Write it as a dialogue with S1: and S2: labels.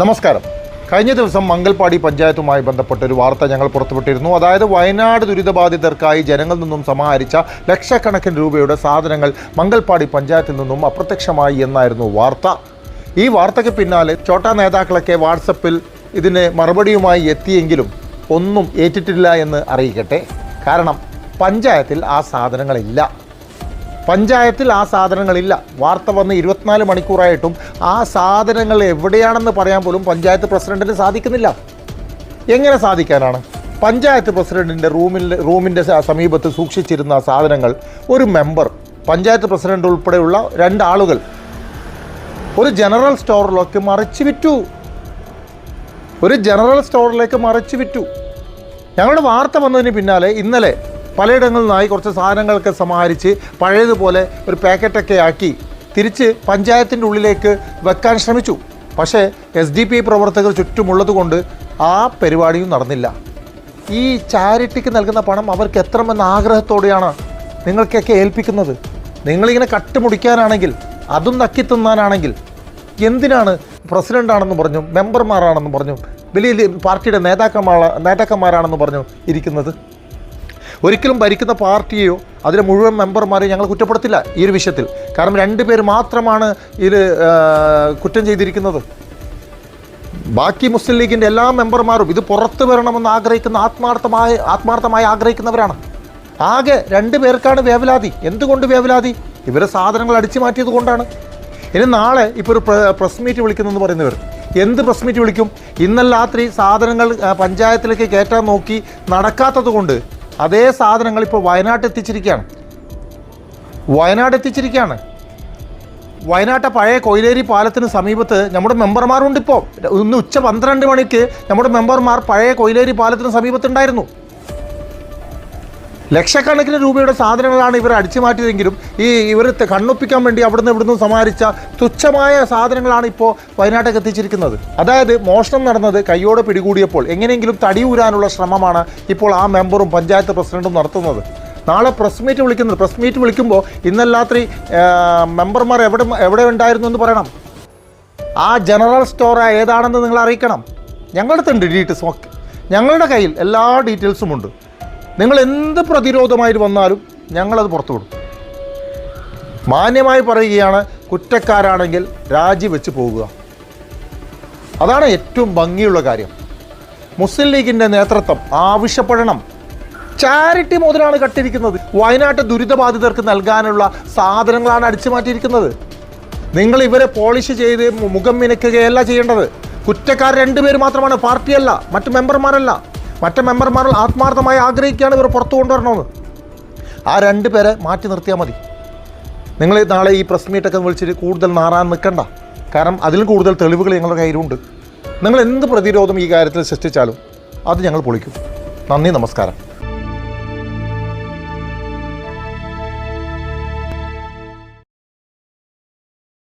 S1: നമസ്കാരം. കഴിഞ്ഞ ദിവസം മംഗൽപാടി പഞ്ചായത്തുമായി ബന്ധപ്പെട്ട ഒരു വാർത്ത ഞങ്ങൾ പുറത്തുവിട്ടിരുന്നു. അതായത് വയനാട് ദുരിതബാധിതർക്കായി ജനങ്ങളിൽ നിന്നും സമാഹരിച്ച ലക്ഷക്കണക്കിന് രൂപയുടെ സാധനങ്ങൾ മംഗൽപാടി പഞ്ചായത്തിൽ നിന്നും അപ്രത്യക്ഷമായി എന്നായിരുന്നു വാർത്ത. ഈ വാർത്തയ്ക്ക് പിന്നാലെ ചോട്ടാ നേതാക്കളൊക്കെ വാട്സപ്പിൽ ഇതിന് മറുപടിയുമായി എത്തിയെങ്കിലും ഒന്നും ഏറ്റിട്ടില്ല എന്ന് അറിയിക്കട്ടെ. കാരണം പഞ്ചായത്തിൽ ആ സാധനങ്ങളില്ല. പഞ്ചായത്തിൽ ആ സാധനങ്ങളില്ല. വാർത്ത വന്ന് ഇരുപത്തിനാല് മണിക്കൂറായിട്ടും ആ സാധനങ്ങൾ എവിടെയാണെന്ന് പറയാൻ പോലും പഞ്ചായത്ത് പ്രസിഡന്റിന് സാധിക്കുന്നില്ല. എങ്ങനെ സാധിക്കാനാണ്? പഞ്ചായത്ത് പ്രസിഡന്റിന്റെ റൂമിൽ റൂമിന്റെ സമീപത്ത് സൂക്ഷിച്ചിരുന്ന സാധനങ്ങൾ ഒരു മെമ്പർ പഞ്ചായത്ത് പ്രസിഡന്റ് ഉൾപ്പെടെയുള്ള രണ്ടാളുകൾ ഒരു ജനറൽ സ്റ്റോറിലേക്ക് മറിച്ച് വിറ്റു. ഒരു ജനറൽ സ്റ്റോറിലേക്ക് മറിച്ച് വിറ്റു. ഞങ്ങളുടെ വാർത്ത വന്നതിന് പിന്നാലെ ഇന്നലെ പലയിടങ്ങളിൽ നിന്നായി കുറച്ച് സാധനങ്ങളൊക്കെ സമാഹരിച്ച് പഴയതുപോലെ ഒരു പാക്കറ്റൊക്കെ ആക്കി തിരിച്ച് പഞ്ചായത്തിന്റെ ഉള്ളിലേക്ക് വെക്കാൻ ശ്രമിച്ചു. പക്ഷേ എസ് ഡി പി പ്രവർത്തകർ ചുറ്റുമുള്ളതുകൊണ്ട് ആ പരിപാടിയും നടന്നില്ല. ഈ ചാരിറ്റിക്ക് നൽകുന്ന പണം അവർക്ക് എത്രമെന്ന ആഗ്രഹത്തോടെയാണ് നിങ്ങൾക്കൊക്കെ ഏൽപ്പിക്കുന്നത്? നിങ്ങളിങ്ങനെ കട്ടുമുടിക്കാനാണെങ്കിൽ അതും നക്കി തിന്നാനാണെങ്കിൽ എന്തിനാണ് പ്രസിഡന്റാണെന്ന് പറഞ്ഞു മെമ്പർമാരാണെന്ന് പറഞ്ഞു വലിയ പാർട്ടിയുടെ നേതാക്കന്മാർ നേതാക്കന്മാരാണെന്ന് പറഞ്ഞു ഇരിക്കുന്നത്? ഒരിക്കലും ഭരിക്കുന്ന പാർട്ടിയെയോ അതിലെ മുഴുവൻ മെമ്പർമാരെയും ഞങ്ങൾ കുറ്റപ്പെടുത്തില്ല ഈ ഒരു വിഷയത്തിൽ. കാരണം രണ്ട് പേര് മാത്രമാണ് ഇതിൽ കുറ്റം ചെയ്തിരിക്കുന്നത്. ബാക്കി മുസ്ലിം ലീഗിന്റെ എല്ലാ മെമ്പർമാരും ഇത് പുറത്തു വരണമെന്ന് ആഗ്രഹിക്കുന്ന ആത്മാർത്ഥമായ ആത്മാർത്ഥമായി ആഗ്രഹിക്കുന്നവരാണ്. ആകെ രണ്ട് പേർക്കാണ് വേവലാതി. എന്തുകൊണ്ട് വേവലാതി? ഇവരെ സാധനങ്ങൾ അടിച്ചു മാറ്റിയത് കൊണ്ടാണ്. ഇനി നാളെ ഇപ്പോൾ ഒരു പ്രസ് മീറ്റ് വിളിക്കുന്നതെന്ന് പറയുന്നവർ എന്ത് പ്രസ് മീറ്റ് വിളിക്കും? ഇന്നലെ രാത്രി സാധനങ്ങൾ പഞ്ചായത്തിലേക്ക് കയറ്റാൻ നോക്കി നടക്കാത്തത് കൊണ്ട് അതേ സാധനങ്ങൾ ഇപ്പോൾ വയനാട്ട് എത്തിച്ചിരിക്കുകയാണ്. വയനാട് എത്തിച്ചിരിക്കുകയാണ്. വയനാട്ടെ പഴയ കൊയിലേരി പാലത്തിന് സമീപത്ത് നമ്മുടെ മെമ്പർമാരുണ്ട് ഇപ്പോൾ ഇന്ന് ഉച്ച പന്ത്രണ്ട് മണിക്ക് നമ്മുടെ മെമ്പർമാർ പഴയ കൊയിലേരി പാലത്തിന് സമീപത്തുണ്ടായിരുന്നു. ലക്ഷക്കണക്കിന് രൂപയുടെ സാധനങ്ങളാണ് ഇവർ അടിച്ചു മാറ്റിയതെങ്കിലും ഈ ഇവർ കണ്ണൊപ്പിക്കാൻ വേണ്ടി അവിടുന്ന് ഇവിടുന്ന് സമാഹരിച്ച തുച്ഛമായ സാധനങ്ങളാണ് ഇപ്പോൾ വയനാട്ടിലേക്ക് എത്തിച്ചിരിക്കുന്നത്. അതായത് മോഷണം നടന്നത് കയ്യോടെ പിടികൂടിയപ്പോൾ എങ്ങനെയെങ്കിലും തടി ഊരാനുള്ള ശ്രമമാണ് ഇപ്പോൾ ആ മെമ്പറും പഞ്ചായത്ത് പ്രസിഡന്റും നടത്തുന്നത്. നാളെ പ്രസ് മീറ്റ് വിളിക്കുന്നത് പ്രസ് മീറ്റ് വിളിക്കുമ്പോൾ ഇന്നലെ രാത്രി മെമ്പർമാർ എവിടെ എവിടെ ഉണ്ടായിരുന്നു എന്ന് പറയണം. ആ ജനറൽ സ്റ്റോർ ഏതാണെന്ന് നിങ്ങൾ അറിയിക്കണം. ഞങ്ങളുടെ അടുത്തുണ്ട് ഡീറ്റെയിൽസ് ഞങ്ങളുടെ കയ്യിൽ എല്ലാ ഡീറ്റെയിൽസും ഉണ്ട്. നിങ്ങൾ എന്ത് പ്രതിരോധമായിട്ട് വന്നാലും ഞങ്ങളത് പുറത്തു കൊടുക്കും മാന്യമായി പറയുകയാണ് കുറ്റക്കാരാണെങ്കിൽ രാജിവെച്ച് പോകുക. അതാണ് ഏറ്റവും ഭംഗിയുള്ള കാര്യം. മുസ്ലിം ലീഗിന്റെ നേതൃത്വം ആവശ്യപ്പെടണം. ചാരിറ്റി മുതലാണ് കട്ടിരിക്കുന്നത്. വയനാട്ട് ദുരിതബാധിതർക്ക് നൽകാനുള്ള സാധനങ്ങളാണ് അടിച്ചു മാറ്റിയിരിക്കുന്നത്. നിങ്ങൾ ഇവരെ പോളിഷ് ചെയ്ത് മുഖം മിനക്കുകയല്ല ചെയ്യേണ്ടത്. കുറ്റക്കാർ രണ്ടുപേർ മാത്രമാണ് പാർട്ടിയല്ല മറ്റു മെമ്പർമാരല്ല. മറ്റ് മെമ്പർമാരിൽ ആത്മാർത്ഥമായി ആഗ്രഹിക്കുകയാണ് ഇവർ പുറത്തു കൊണ്ടുവരണമെന്ന്. ആ രണ്ട് പേരെ മാറ്റി നിർത്തിയാൽ മതി. നിങ്ങൾ നാളെ ഈ പ്രസ് മീറ്റൊക്കെ വിളിച്ചിട്ട് കൂടുതൽ നാറാൻ നിൽക്കണ്ട. കാരണം അതിലും കൂടുതൽ തെളിവുകൾ ഞങ്ങളുടെ കയ്യിലുണ്ട്. നിങ്ങൾ എന്ത് പ്രതിരോധം ഈ കാര്യത്തിൽ സൃഷ്ടിച്ചാലും അത് ഞങ്ങൾ പൊളിക്കും. നന്ദി നമസ്കാരം.